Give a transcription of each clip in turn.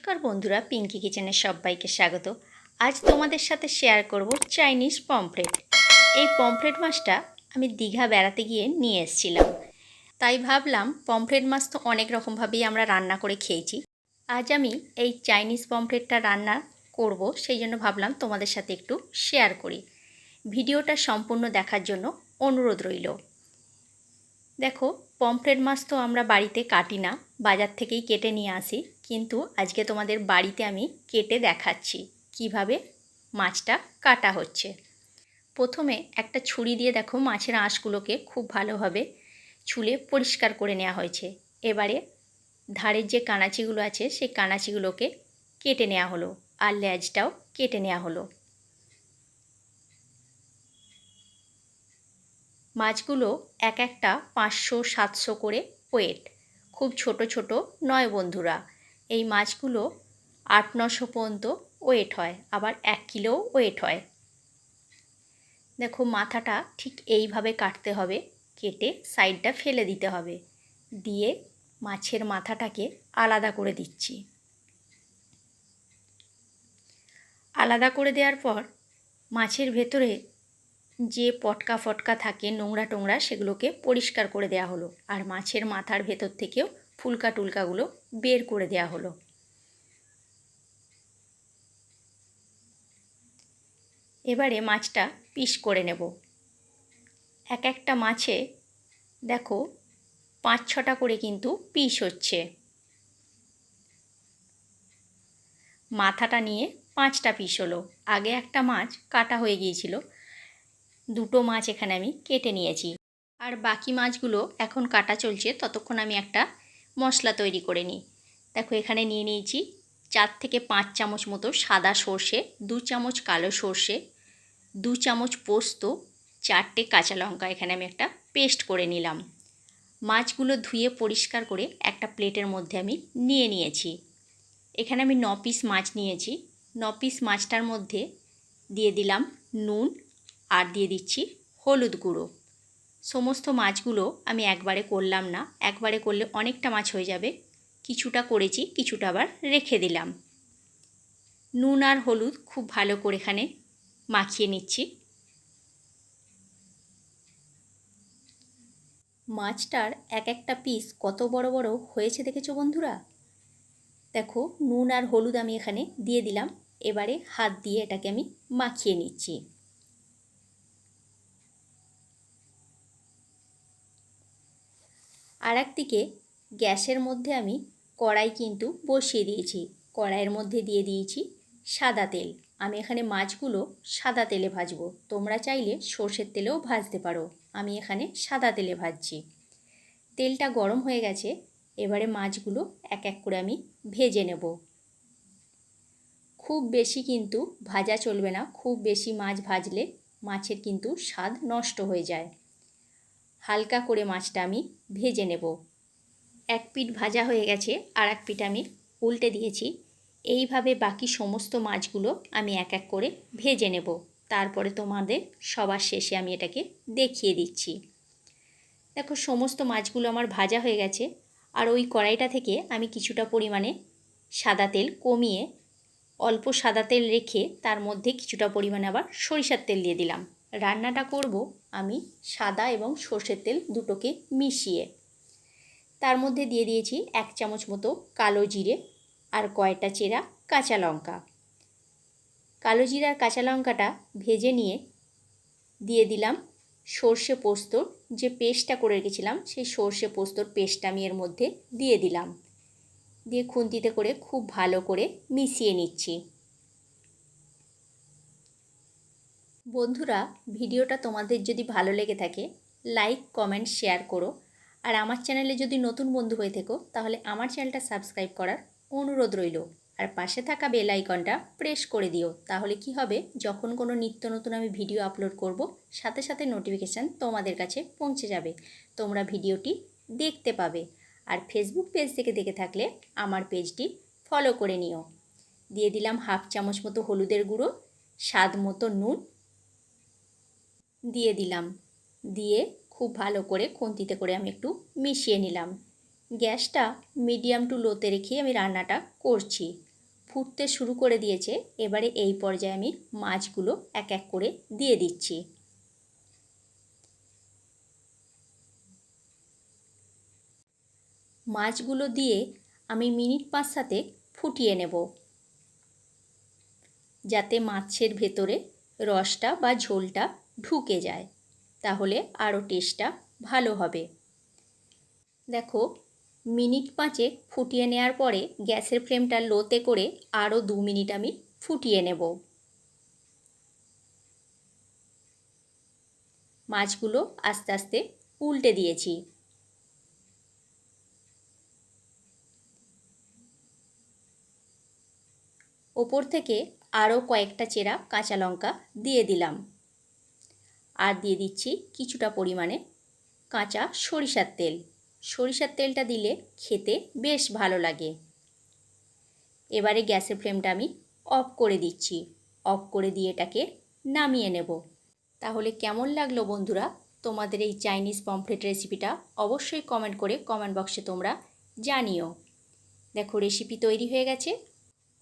নমস্কার বন্ধুরা পিঙ্কি কিচেনের সবাইকে স্বাগত। আজ তোমাদের সাথে শেয়ার করব চাইনিজ পমফ্রেট এই পমফ্রেট মাছটা আমি দীঘা বেড়াতে গিয়ে নিয়ে এসেছিলাম। তাই ভাবলাম পমফ্রেট মাছ তো অনেক রকমভাবেই আমরা রান্না করে খেয়েছি। আজ আমি এই চাইনিজ পমফ্রেটটা রান্না করব, সেই জন্য ভাবলাম তোমাদের সাথে একটু শেয়ার করি। ভিডিওটা সম্পূর্ণ দেখার জন্য অনুরোধ রইল। দেখো পমফ্রেট মাছ তো আমরা বাড়িতে কাটি না। বাজার থেকেই কেটে নিয়ে আসি। কিন্তু আজকে তোমাদের বাড়িতে আমি কেটে দেখাচ্ছি কীভাবে মাছটা কাটা হচ্ছে। প্রথমে একটা ছুরি দিয়ে দেখো মাছের আঁশগুলোকে খুব ভালোভাবে ছুলে পরিষ্কার করে নেওয়া হয়েছে। এবারে ধারের যে কানাচিগুলো আছে, সেই কানাচিগুলোকে কেটে নেওয়া হলো আর লেজটাও কেটে নেওয়া হলো। মাছগুলো এক একটা পাঁচশো, সাতশো করে ওয়েট। খুব ছোট ছোট নয় বন্ধুরা। এই মাছগুলো আট, নশো পর্যন্ত ওয়েট হয়, আবার এক কিলো ওয়েট হয়। দেখো মাথাটা ঠিক এইভাবে কাটতে হবে, কেটে সাইডটা ফেলে দিতে হবে। দিয়ে মাছের মাথাটাকে আলাদা করে দিচ্ছি। আলাদা করে দেওয়ার পর মাছের ভেতরে যে পটকা ফটকা থাকে নোংরা টোংরা সেগুলোকে পরিষ্কার করে দেওয়া হলো আর মাছের মাথার ভেতর থেকেও ফুলকা টুলকাগুলো বের করে দেওয়া হলো। এবারে মাছটা পিস করে নেব। এক একটা মাছে দেখো পাঁচ ছটা করে কিন্তু পিস হচ্ছে। মাথাটা নিয়ে পাঁচটা পিস হলো। আগে একটা মাছ কাটা হয়ে গিয়েছিল দুটো মাছ এখানে আমি কেটে নিয়েছি। আর বাকি মাছগুলো এখন কাটা চলছে, ততক্ষণ আমি একটা মশলা তৈরি করে নিই। দেখো, এখানে নিয়ে নিয়েছি চার থেকে পাঁচ চামচ মতো সাদা সর্ষে, দু চামচ কালো সর্ষে, দু চামচ পোস্ত, চারটে কাঁচা লঙ্কা এখানে আমি একটা পেস্ট করে নিলাম। মাছগুলো ধুয়ে পরিষ্কার করে একটা প্লেটের মধ্যে আমি নিয়ে নিয়েছি। এখানে আমি ন পিস মাছ নিয়েছি। ন পিস মাছটার মধ্যে দিয়ে দিলাম নুন আর দিয়ে দিচ্ছি হলুদ গুঁড়ো। সমস্ত মাছগুলো আমি একবারে করলাম না, একবারে করলে অনেকটা মাছ হয়ে যাবে। কিছুটা করেছি, কিছুটা আবার রেখে দিলাম। নুন আর হলুদ খুব ভালো করে এখানে মাখিয়ে নিচ্ছি। মাছটার এক একটা পিস কত বড় বড় হয়েছে দেখেছ বন্ধুরা? দেখো, নুন আর হলুদ আমি এখানে দিয়ে দিলাম। এবারে হাত দিয়ে এটাকে আমি মাখিয়ে নিচ্ছি। আর একদিকে গ্যাসের মধ্যে আমি কড়াই কিন্তু বসিয়ে দিয়েছি। কড়াইয়ের মধ্যে দিয়ে দিয়েছি সাদা তেল। আমি এখানে মাছগুলো সাদা তেলে ভাজবো। তোমরা চাইলে সর্ষের তেলেও ভাজতে পারো। আমি এখানে সাদা তেলে ভাজছি। তেলটা গরম হয়ে গেছে। এবারে মাছগুলো এক এক করে আমি ভেজে নেব। খুব বেশি কিন্তু ভাজা চলবে না। খুব বেশি মাছ ভাজলে মাছের কিন্তু স্বাদ নষ্ট হয়ে যায়। হালকা করে মাছটা আমি ভেজে নেব। এক পিঠ ভাজা হয়ে গেছে, আর এক পিঠ আমি উল্টে দিয়েছি। এইভাবে বাকি সমস্ত মাছগুলো আমি এক এক করে ভেজে নেব। তারপরে তোমাদের সবার শেষে আমি এটাকে দেখিয়ে দিচ্ছি। দেখো, সমস্ত মাছগুলো আমার ভাজা হয়ে গেছে, আর ওই কড়াইটা থেকে আমি কিছুটা পরিমাণে সাদা তেল কমিয়ে অল্প সাদা তেল রেখে তার মধ্যে কিছুটা পরিমাণে আবার সরিষার তেল দিয়ে দিলাম। রান্নাটা করব আমি সাদা এবং সর্ষের তেল দুটোকে মিশিয়ে। তার মধ্যে দিয়ে দিয়েছি এক চামচ মতো কালো জিরে আর কয়টা চেরা কাঁচা লঙ্কা। কালো জিরার কাঁচা লঙ্কাটা ভেজে নিয়ে দিয়ে দিলাম সর্ষে পোস্তর যে পেস্টটা করে রেখেছিলাম সেই সর্ষে পোস্তর পেস্টটা আমি এর মধ্যে দিয়ে দিলাম। দিয়ে খুন্তিতে করে খুব ভালো করে মিশিয়ে নিচ্ছি। বন্ধুরা, ভিডিওটা তোমাদের যদি ভালো লেগে থাকে লাইক কমেন্ট শেয়ার করো। আর আমার চ্যানেলে যদি নতুন বন্ধু হয়ে থেকো, তাহলে আমার চ্যানেলটা সাবস্ক্রাইব করার অনুরোধ রইল। আর পাশে থাকা বেল আইকনটা প্রেস করে দিও, তাহলে কি হবে? যখন কোনো নিত্য নতুন আমি ভিডিও আপলোড করব, সাথে সাথে নোটিফিকেশান তোমাদের কাছে পৌঁছে যাবে। তোমরা ভিডিওটি দেখতে পাবে। আর ফেসবুক পেজ থেকে দেখে থাকলে আমার পেজটি ফলো করে নিও। দিয়ে দিলাম হাফ চামচ মতো হলুদের গুঁড়ো, স্বাদ মতো নুন দিয়ে দিলাম। দিয়ে খুব ভালো করে খুন্তিতে করে আমি একটু মিশিয়ে নিলাম। গ্যাসটা মিডিয়াম টু লোতে রেখে আমি রান্নাটা করছি। ফুটতে শুরু করে দিয়েছে। এবারে এই পর্যায়ে আমি মাছগুলো এক এক করে দিয়ে দিচ্ছি। মাছগুলো দিয়ে আমি মিনিট পাঁচ সাথে ফুটিয়ে নেব। যাতে মাছের ভেতরে রসটা বা ঝোলটা ঢুকে যায়, তাহলে আরও টেস্টটা ভালো হবে। দেখো, মিনিট পাঁচে ফুটিয়ে নেওয়ার পরে গ্যাসের ফ্লেমটা লোতে করে আরও দু মিনিট আমি ফুটিয়ে নেব। মাছগুলো আস্তে আস্তে উল্টে দিয়েছি। ওপর থেকে আরও কয়েকটা চেরা কাঁচা লঙ্কা দিয়ে দিলাম। আর দিয়ে দিচ্ছি কিছুটা পরিমাণে কাঁচা সরিষার তেল। সরিষার তেলটা দিলে খেতে বেশ ভালো লাগে। এবারে গ্যাসের ফ্লেমটা আমি অফ করে দিচ্ছি। অফ করে দিয়ে এটাকে নামিয়ে নেব। তাহলে কেমন লাগল বন্ধুরা? তোমাদের এই চাইনিজ পমফ্রেট রেসিপিটা অবশ্যই কমেন্ট করে কমেন্ট বক্সে তোমরা জানিও। দেখো, রেসিপি তৈরি হয়ে গেছে।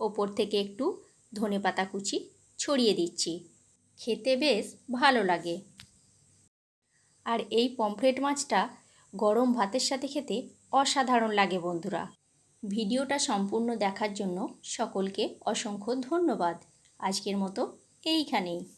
ওপর থেকে একটু ধনে পাতা কুচি ছড়িয়ে দিচ্ছি। খেতে বেশ ভালো লাগে। আর এই পমফ্রেট মাছটা গরম ভাতের সাথে খেতে অসাধারণ লাগে বন্ধুরা। ভিডিওটা সম্পূর্ণ দেখার জন্য সকলকে অসংখ্য ধন্যবাদ। আজকের মতো এইখানেই।